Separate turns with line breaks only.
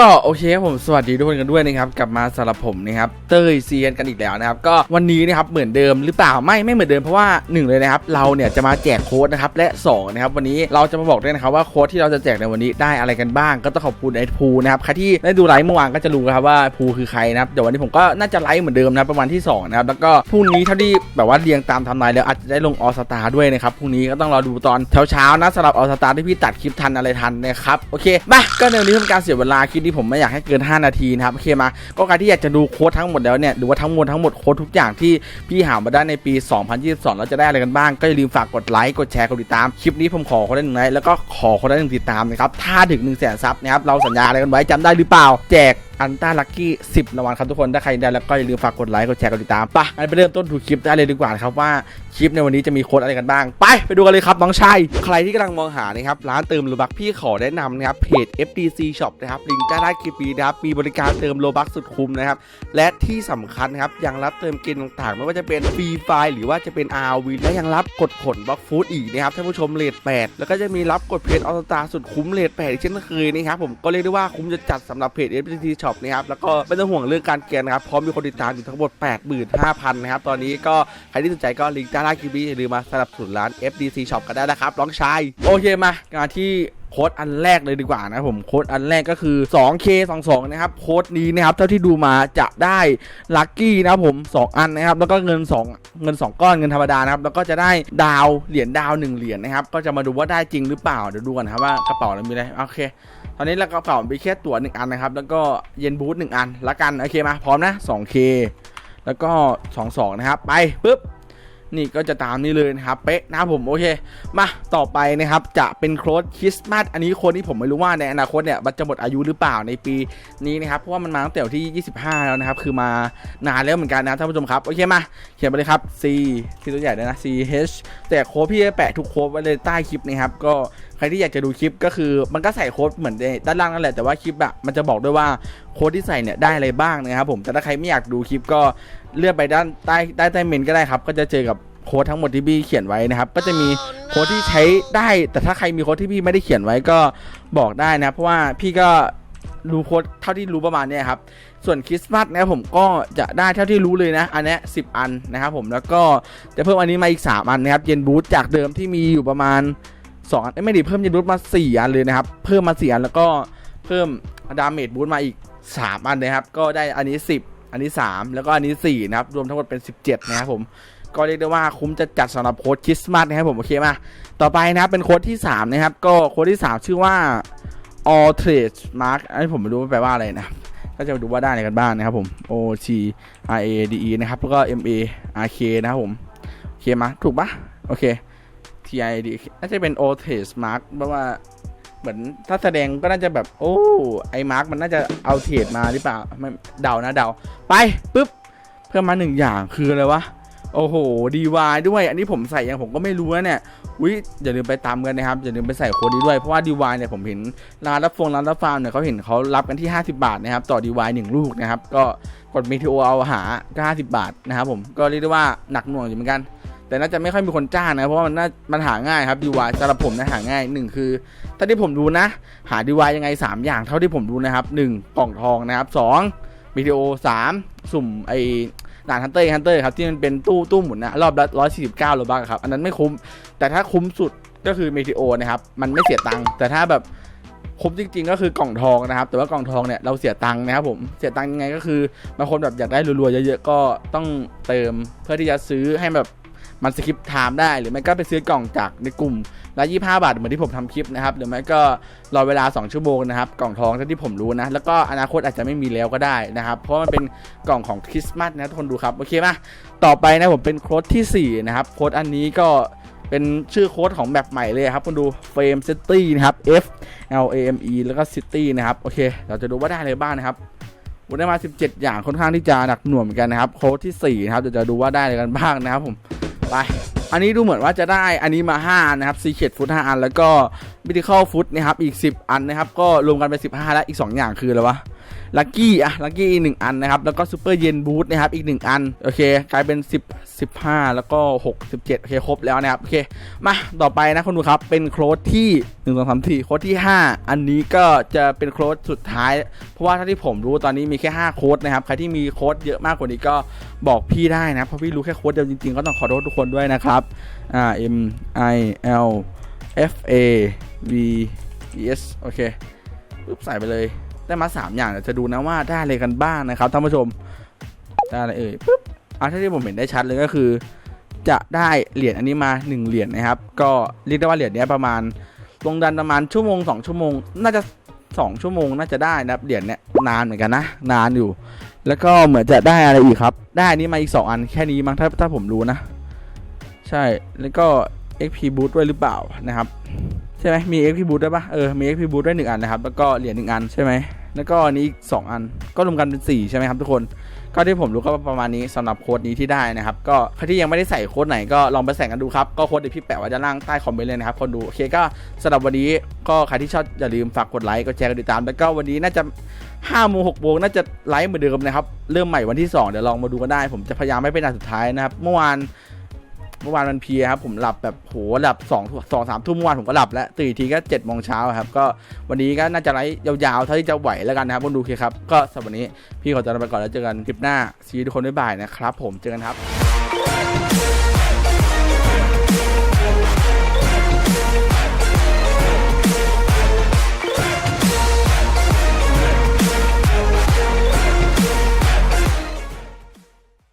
ก็โอเคครับผมสวัสดีทุกคนกันด้วยนะครับกลับมาสำหรับผมนะครับเต้ยเซียนกันอีกแล้วนะครับก็วันนี้นะครับเหมือนเดิมหรือเปล่าไม่ไม่เหมือนเดิมเพราะว่าหนึ่งเลยนะครับเราเนี่ยจะมาแจกโค้ดนะครับและสองนะครับวันนี้เราจะมาบอกด้วยนะครับว่าโค้ดที่เราจะแจกในวันนี้ได้อะไรกันบ้าง ก็ต้องขอบคุณไอ้ภูนะครับใครที่ได้ดูไลฟ์เมื่อวานก็จะรู้ครับว่าภูคือใครนะครับเดี๋ยววันนี้ผมก็น่าจะไลฟ์เหมือนเดิมนะประมาณที่สองนะครับแล้วก็พรุ่งนี้เท่าที่แบบว่าเรียงตามทำลายแล้วอาจจะได้ลงออสตาด้วยนะครับพรุ่งนี้ก็ต้องรอดูตอนเช้าๆนะสำหรับออสตาที่พี่ตัดคลิปทันอะไรทันนะครับโอเคมาก็ในวันนี้ทำการเสียเวลาคลิปนี้ผมไม่อยากให้เกิน 5 นาทีนะครับโอเคมาก็การที่อยากจะดูโค้ดทั้งหมดแล้วเนี่ยดูว่าทั้งมวลทั้งหมดโค้ดทุกอย่างที่พี่หามาได้ในปี 2022 แล้วจะได้อะไรกันบ้าง ก็อย่าลืมฝากกดไลค์กดแชร์กดติดตามคลิปนี้ผมขอคนละหนึ่งไลค์แล้วก็ขอคนละหนึ่งติดตามนะครับถ้าถึง1นึ่งแสนซับนะครับเราสัญญาอะไรกันไว้จำได้หรือเปล่าแจกอันต้าลัคกี้10รางวัลครับทุกคนถ้าใครได้แล้วก็อย่าลืมฝากกดไลค์กดแชร์กดติดตามไปะอันไปเริ่มต้นดูคลิปได้เลยดีกว่านะครับว่าคลิปในวันนี้จะมีโค้ดอะไรกันบ้าง ไปไปดูกันเลยครับน้องชายใครที่กำลังมองหานะครับร้านเติมโลบักพี่ขอแนะนำนะครับเพจ FDC Shop นะครับลิงก์ใต้ล่างคลิปนี้นะครับมีบริการเติมโลบักสุดคุ้มนะครับและที่สำคัญครับยังรับเติมเกมต่างๆ ไม่ว่าจะเป็นฟรีไฟหรือว่าจะเป็น RV และยังรับกดผลบล็อกฟูดอีกนะครับท่านผู้ชมเลท8แล้วก็จะมีรับกดเพจออสตาสุดคุ้มเลท8เช่นเคยนะครับผมก็เรียกได้ว่าคุ้มจะจัดสำหรับเพจ FDC Shop นะครับแล้วก็ไม่ต้องห่วงเรื่องการเกนนะครับพร้อมมีคนติดตามอยู่ทั้งหมด 85,000นะครับตอนนี้ก็ใครที่สนใจก็ลิงก์ด้านล่างคลิปนี้อย่าลืมมาสนับสนุนร้าน FDC Shop กันได้นะครับน้องชายโอเคมามาที่ โค้ดอันแรกเลยดีกว่านะผมโค้ดอันแรกก็คือ 2K22 นะครับโค้ดนี้นะครับเท่าที่ดูมาจะได้ลัคกี้นะครับผม 2 อันนะครับแล้วก็เงิน 2 เงิน 2 ก้อนเงินธรรมดานะครับแล้วก็จะได้ดาวเหรียญดาว 1 เหรียญนะครับก็จะมาดูว่าได้จริงหรือเปล่าเดี๋ยวดูกันนะครับว่ากระเป๋าเรามีอะไรโอเคตอนนี้เรากระเป๋ามีแค่ตั๋วหนึ่งอันนะครับแล้วก็เย็นบูธหนึ่งอันละกันโอเคมาพร้อมนะ 2K แล้วก็ 22 นะครับ ไปปุ๊บ นี่ก็จะตามนี้เลยนะครับเป๊ะนะครับผมโอเค มาต่อไปนะครับจะเป็นโค้ดคริสต์มาสอันนี้คนที่ผมไม่รู้ว่าในอนาคตเนี่ยมันจะหมดอายุหรือเปล่าในปีนี้นะครับเพราะว่ามันมาตั้งแต่วันที่ 25 แล้วนะครับคือมานานแล้วเหมือนกันนะท่านผู้ชมครับโอเคมาเขียนไปเลยครับ C ที่ตัวใหญ่เลยนะ C H แต่โค้ดพี่จะแปะทุกโค้ดไว้เลยใต้คลิปนะครับก็ใครที่อยากจะดูคลิปก็คือมันก็ใส่โค้ดเหมือนในด้านล่างนั่นแหละแต่ว่าคลิปอะมันจะบอกด้วยว่าโค้ดที่ใส่เนี่ยได้อะไรบ้างนะครับผมแต่ถ้าใครไม่อยากดูคลิปก็เลื่อนไปด้านใต้ใต้ใต้เมนก็ได้ครับ ก็จะเจอกับโค้ดทั้งหมดที่พี่เขียนไว้นะครับ ก็จะมีโค้ดที่ใช้ได้ แต่ถ้าใครมีโค้ดที่พี่ไม่ได้เขียนไว้ก็บอกได้นะ เพราะว่าพี่ก็รู้โค้ดเท่าที่รู้ประมาณนี้ครับ ส่วนคริสต์มาสนะครับผมก็จะได้เท่าที่รู้เลยนะ อันนี้สิอันนะครับผมแล้วก็จะเพิ่มอันนี้มาอีก 3 อันนะครับ เย็นบูธจากเดิมที่มีอยู่ประมาณ 2อันเอ้ยไม่ดีเพิ่มย็นบูธมา 4 อันเลยนะครับ เพิ่มมา 4 อันแล้วก็เพิ่มดาเมจบูธมาอีก 3 อันนะครับ ก็ได้อันนี้ 10 อันนี้ 3 แล้วก็อันนี้ 4 นะครับ รวมทั้งหมดเป็น 17 นะครับผม ก็เรียกได้ว่าคุ้มจะจัดสำหรับโค้ดคริสต์มาสนะครับผมโอเคมา ต่อไปนะครับเป็นโค้ดที่ 3 นะครับ ก็โค้ดที่ 3 ชื่อว่า all trade mark อันนี้ผมไม่รู้ว่าแปลว่าอะไรนะก็จะดูว่าได้อะไรกันบ้างนะครับผม O T R A D E นะครับ แล้วก็ M A R K นะครับผม โอเคมา ถูกปะโอเค T I D น่าจะเป็น O T S Mark เพราะว่าเหมือนถ้าแสดงก็น่าจะแบบ โอ้ไอ้มาร์กมันน่าจะเอาเทรดมาหรือเปล่าไม่เดานะเดาไปปุ๊บ เพิ่มมาหนึ่งอย่างคืออะไรวะ โอ้โหดีวายด้วย อันนี้ผมใส่ยังผมก็ไม่รู้นะเนี่ยวิอย่าลืมไปตามกันนะครับ อย่าลืมไปใส่โค้ดนี้ด้วย เพราะว่าดีวายเนี่ยผมเห็นร้านรับฟงร้านรับฟาร์มเนี่ยเขาเห็นเขารับกันที่ 50 บาทนะครับ ต่อดีวายหนึ่งลูกนะครับ ก็กดเมทีโอเอาหาก็50 บาทนะครับผมก็เรียกได้ว่าหนักหน่วงอยู่เหมือนกัน แต่น่าจะไม่ค่อยมีคนจ้างนะเพราะว่ามันน่ามันหาง่ายครับดีวายสำหรับผมนะหาง่ายหนึ่งคือถ้าที่ผมดูนะ หาดีวายยังไง 3 อย่างเท่าที่ผมดูนะครับหนึ่งกล่องทองนะครับสองวิดีโอสามสุ่มไอด่านฮันเตอร์ฮันเตอร์ครับที่มันเป็นตู้ตู้หมุนนะรอบละร้อยสี่สิบเก้าโลบักครับอันนั้นไม่คุ้ม แต่ถ้าคุ้มสุดก็คือเมทิโอนะครับมันไม่เสียตังค์แต่ถ้าแบบคุ้มจริงๆ ก็คือกล่องทองนะครับ แต่ว่ากล่องทองเนี่ยเราเสียตังค์นะครับผมเสียตังค์ยังไงก็คือบางคนแบบอยากได้รัวๆเยอะๆก็ต้องเติมเพื่อที่จะซื้อให้แบบ มันสคิปไทม์ได้ หรือไม่ก็ไปซื้อกล่องจากในกลุ่มละ25บาทเหมือนที่ผมทำคลิปนะครับ หรือไม่ก็รอเวลา 2 ชั่วโมงนะครับ กล่องทองเท่าที่ผมรู้นะ แล้วก็อนาคตอาจจะไม่มีแล้วก็ได้นะครับ เพราะมันเป็นกล่องของคริสต์มาสนะทุกคนดูครับ โอเคมาต่อไปนะผมเป็นโค้ดที่ 4 นะครับ โค้ดอันนี้ก็เป็นชื่อโค้ดของแบบใหม่เลยครับคุณดู Frame City นะครับ F L A M E แล้วก็ City นะครับ โอเค เราจะดูว่าได้อะไรบ้างนะครับวันได้มา 17 อย่างค่อนข้างที่จะหนักหน่วงเหมือนกันนะครับ โค้ดที่4นะครับเดี๋ยวจะดูว่าได้อะไรกันบ้างนะครับผม ไป อันนี้ดูเหมือนว่าจะได้อันนี้มา 5 นะครับซีเคดฟุตห้าอัน แล้วก็ Medical Food นะครับอีก 10 อันนะครับ ก็รวมกันเป็น15 แล้วอีก 2 อย่างคืออะไรวะ ลัคกี้อะลัคกี้อีกหนึ่งอันนะครับ แล้วก็ซูเปอร์เย็นบูทนะครับอีกหนึ่งอัน โอเค กลายเป็น 10 15 แล้วก็ 6 17โอเคครบแล้วนะครับ โอเค มาต่อไปนะคุณดูครับ เป็นโค้ดที่ 1 2 3 4 โค้ดที่ 5 อันนี้ก็จะเป็นโค้ดสุดท้าย เพราะว่าถ้าที่ผมรู้ตอนนี้มีแค่ 5 โค้ดนะครับ ใครที่มีโค้ดเยอะมากกว่านี้ก็บอกพี่ได้นะ เพราะพี่รู้แค่โค้ดเดียวจริงๆ ก็ต้องขอโทษทุกคนด้วยนะครับอ่า M I L F A V E S โอเคปึ๊บใส่ไปเลย ได้มา 3 อย่างเดี๋ยวจะดูนะว่าได้อะไรกันบ้างนะครับท่านผู้ชมได้อะไรเอ่ยปึ๊บอะที่ผมเห็นได้ชัดเลยก็คือ จะได้เหรียญอันนี้มา 1 เหรียญนะครับ ก็เรียกได้ว่าเหรียญเนี้ยประมาณลงดันประมาณชั่วโมง 2 ชั่วโมง น่าจะ 2 ชั่วโมงน่าจะได้นะครับเหรียญเนี้ยนานเหมือนกันนะ นานอยู่ แล้วก็เหมือนจะได้อะไรอีกครับ ได้อันนี้มาอีก 2 อันแค่นี้มั้งถ้าถ้าผมรู้นะ ใช่แล้วก็ XP Boost ด้วยหรือเปล่านะครับ ช่ไหมมี XP Boost ด้วยปะเออ มี XP Boost ด้วยหนึ่งอันนะครับ แล้วก็เหรียญหนึ่งอันใช่ไหม แล้วก็อันนี้อีกสองอัน ก็รวมกันเป็นสี่ใช่ไหมครับทุกคน ก็ที่ผมรู้ก็ประมาณนี้สำหรับโค้ดนี้ที่ได้นะครับ ก็ใครที่ยังไม่ได้ใส่โค้ดไหนก็ลองไปใส่กันดูครับ ก็โค้ดเดี๋ยวพี่แปะไว้ด้านล่างใต้คอมเมนต์เลยนะครับ คนดู โอเคก็สำหรับวันนี้ก็ใครที่ชอบอย่าลืมฝากกดไลค์กดแชร์กดติดตาม แล้วก็วันนี้น่าจะ5โมง6โมงน่าจะไลฟ์เหมือนเดิมนะครับ เริ่มใหม่วันที่ 2 เดี๋ยวลองมาดูกันได้ ผมจะพยายามไม่เป็นอันสุดท้ายนะครับ เมื่อวาน เมื่อวานมันเพียครับผมหลับแบบโหหลับสองสองสามทุ่มเมื่อวานผมก็หลับแล้วตื่นทีก็เจ็ดโมงเช้าครับก็วันนี้ก็น่าจะไลฟ์ยาวๆเท่าที่จะไหวแล้วกันนะครับคนดูเคครับก็สำหรับวันนี้พี่ขอตัวลาไปก่อนแล้วเจอกันคลิปหน้าซีทุกคนบ๊ายบายนะครับผมเจอกันครับ